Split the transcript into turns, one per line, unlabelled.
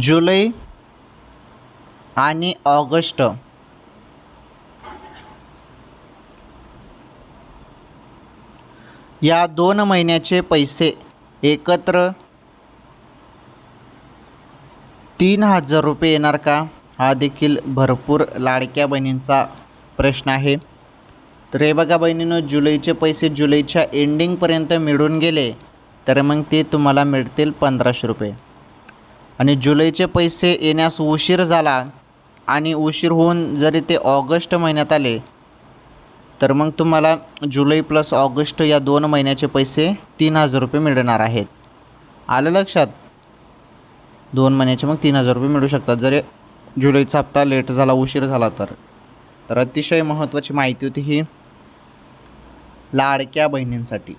जुलै आणि ऑगस्ट. या दोन महिन्याचे पैसे एकत्र तीन हजार रुपये येणार का? हा देखील भरपूर लाडक्या बहिणींचा प्रश्न आहे. तर हे बघा बहिणीनं जुलैचे पैसे जुलैच्या एंडिंगपर्यंत मिळून गेले. तर मग ते तुम्हाला मिळतील पंधराशे रुपये. आणि जुलैचे पैसे येण्यास उशीर झाला आणि उशीर होऊन जरी ते ऑगस्ट महिन्यात आले तर मग तुम्हाला जुलै प्लस ऑगस्ट या दोन महिन्याचे पैसे तीन हजार रुपये मिळणार आहेत. आलं लक्षात? दोन महिन्याचे मग तीन हजार रुपये मिळू शकतात. जरी जुलैचा हप्ता लेट झाला उशीर झाला तर. तर अतिशय महत्त्वाची माहिती होती ही लाडक्या बहिणींसाठी.